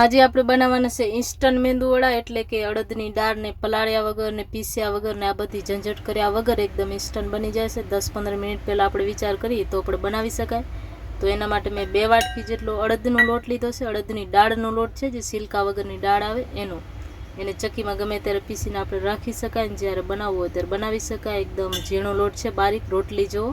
આજે આપણે બનાવવાના છે ઇન્સ્ટન્ટ મેંદુવડા એટલે કે અડદની દાળને પલાળ્યા વગર ને પીસ્યા વગર ને આ બધી ઝંઝટ કર્યા વગર એકદમ ઇન્સ્ટન્ટ બની જાય છે. દસ પંદર મિનિટ પહેલાં આપણે વિચાર કરીએ તો આપણે બનાવી શકાય. તો એના માટે મેં બે વાટકી જેટલો અડદનો લોટ લીધો છે. અડદની દાળનો લોટ છે જે સિલકા વગરની દાળ આવે એનો. એને ચક્કીમાં ગમે ત્યારે પીસીને આપણે રાખી શકાય ને જ્યારે બનાવવું હોય ત્યારે બનાવી શકાય. એકદમ ઝીણો લોટ છે, બારીક રોટલી જેવો.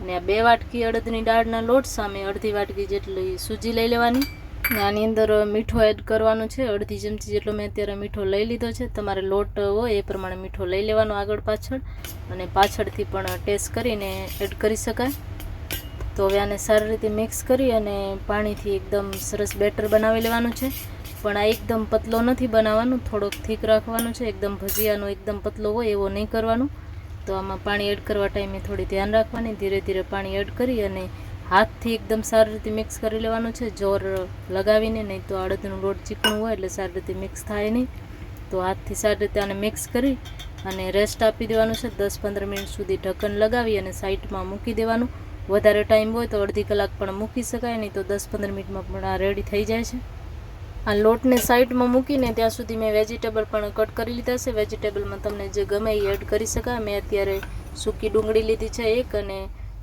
અને આ બે વાટકી અડદની દાળના લોટ સામે અડધી વાટકી જેટલી સૂજી લઈ લેવાની. આની અંદર મીઠો એડ કરવાનો છે. અડધી ચમચી જેટલો મેં અત્યારે મીઠો લઈ લીધો છે. તમારે લોટ હોય એ પ્રમાણે મીઠો લઈ લેવાનો આગળ પાછળ. અને પાછળથી પણ ટેસ્ટ કરીને એડ કરી શકાય. તો હવે આને સારી રીતે મિક્સ કરી અને પાણીથી એકદમ સરસ બેટર બનાવી લેવાનું છે. પણ આ એકદમ પતલો નથી બનાવવાનું. થોડોક થીક રાખવાનું છે. એકદમ ભજીયાનો એકદમ પતલો હોય એવો નહીં કરવાનું. તો આમાં પાણી એડ કરવા ટાઈમે થોડી ધ્યાન રાખવાની. ધીરે ધીરે પાણી એડ કરી અને હાથથી એકદમ સારી રીતે મિક્સ કરી લેવાનું છે. જોર લગાવીને, નહીં તો અડદનું લોટ ચીકણું હોય એટલે સારી રીતે મિક્સ થાય નહીં. તો હાથથી સારી રીતે આને મિક્સ કરી અને રેસ્ટ આપી દેવાનું છે. દસ પંદર મિનિટ સુધી ઢક્કન લગાવી અને સાઈડમાં મૂકી દેવાનું. વધારે ટાઈમ હોય તો અડધી કલાક પણ મૂકી શકાય, નહીં તો દસ પંદર મિનિટમાં પણ આ રેડી થઈ જાય છે. આ લોટને સાઈડમાં મૂકીને ત્યાં સુધી મેં વેજીટેબલ પણ કટ કરી લીધા છે. વેજીટેબલમાં તમને જે ગમે એ એડ કરી શકાય. મેં અત્યારે સૂકી ડુંગળી લીધી છે એક અને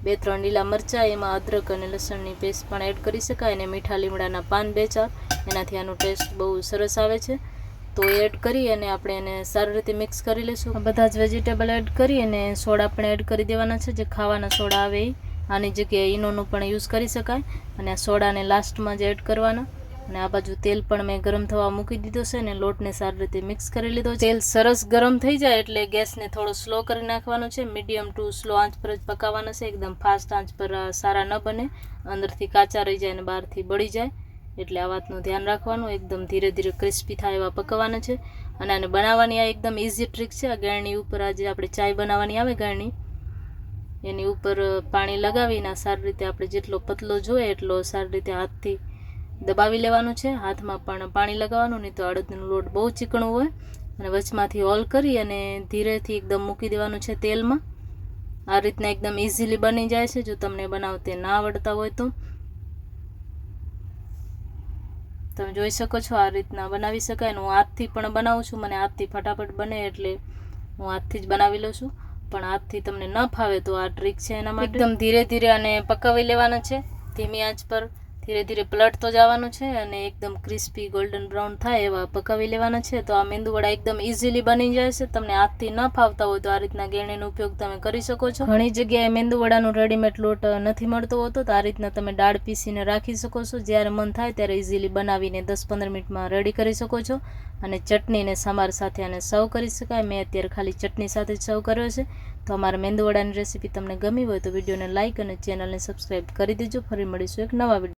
બે ત્રણ લીલા મરચાં, એમાં અદરક અને લસણની પેસ્ટ પણ એડ કરી શકાય અને મીઠા લીમડાના પાન બે ચાર એનાથી આનું ટેસ્ટ બહુ સરસ આવે છે. તો એડ કરી અને આપણે એને સારી રીતે મિક્સ કરી લઈશું. બધા જ વેજીટેબલ એડ કરી અને સોડા પણ એડ કરી દેવાના છે. જે ખાવાના સોડા આવે એ, આની જગ્યાએ ઈનોનો પણ યુઝ કરી શકાય. અને આ સોડાને લાસ્ટમાં જ એડ કરવાના. અને આ બાજુ તેલ પણ મેં ગરમ થવા મૂકી દીધો છે અને લોટને સારી રીતે મિક્સ કરી લીધો છે. તેલ સરસ ગરમ થઈ જાય એટલે ગેસને થોડો સ્લો કરી નાખવાનો છે. મીડિયમ ટુ સ્લો આંચ પર જ પકાવવાનો છે. એકદમ ફાસ્ટ આંચ પર સારા ન બને. અંદરથી કાચા રહી જાય અને બહારથી બળી જાય. એટલે આ વાતનું ધ્યાન રાખવાનું. એકદમ ધીરે ધીરે ક્રિસ્પી થાય એવા પકવવાના છે. અને આને બનાવવાની આ એકદમ ઇઝી ટ્રીક છે. આ ગાળણી ઉપર આજે આપણે ચાય બનાવવાની આવે ગાળણી એની ઉપર પાણી લગાવીને સારી રીતે આપણે જેટલો પતલો જોઈએ એટલો સારી રીતે હાથથી દબાવી લેવાનું છે, હાથમાં પણ પાણી લગાવવાનું, નહીં તો અડદનું લોટ બહુ ચીકણું હોય. અને વચમાંથી હોલ કરી અને ધીરેથી એકદમ મૂકી દેવાનું છે તેલમાં. આ રીતના એકદમ ઇઝીલી બની જાય છે, જો તમને બનાવતે ના આવડતા હોય તો. તમે જોઈ શકો છો આ રીતના બનાવી શકાય હું હાથથી પણ બનાવું છું. મને હાથથી ફટાફટ બને એટલે હું હાથથી જ બનાવી લઉં છું. પણ હાથથી તમને ન ફાવે તો આ ટ્રીક છે એના માટે. એકદમ ધીરે ધીરે અને પકાવી લેવાના છે. ધીમી આંચ પર ધીરે ધીરે પલટતો જવાનું છે અને એકદમ ક્રિસ્પી ગોલ્ડન બ્રાઉન થાય એવા પકાવી લેવાના છે. તો આ મેંદુવડા એકદમ ઇઝીલી બની જાય છે. તમને હાથથી ન ફાવતા હોય તો આ રીતના ગેણીનો ઉપયોગ તમે કરી શકો છો. ઘણી જગ્યાએ મેંદુવડાનો રેડીમેડ લોટ નથી મળતો હોતો તો આ રીતના તમે દાળ પીસીને રાખી શકો છો. જ્યારે મન થાય ત્યારે ઇઝીલી બનાવીને દસ પંદર મિનિટમાં રેડી કરી શકો છો. અને ચટણીને સમાર સાથે આને સર્વ કરી શકાય. મેં અત્યારે ખાલી ચટણી સાથે જ સર્વ કર્યો છે. તો અમારા મેંદુવડાની રેસીપી તમને ગમી હોય તો વિડીયોને લાઇક અને ચેનલને સબસ્ક્રાઈબ કરી દેજો. ફરી મળીશું એક નવા વીડિયો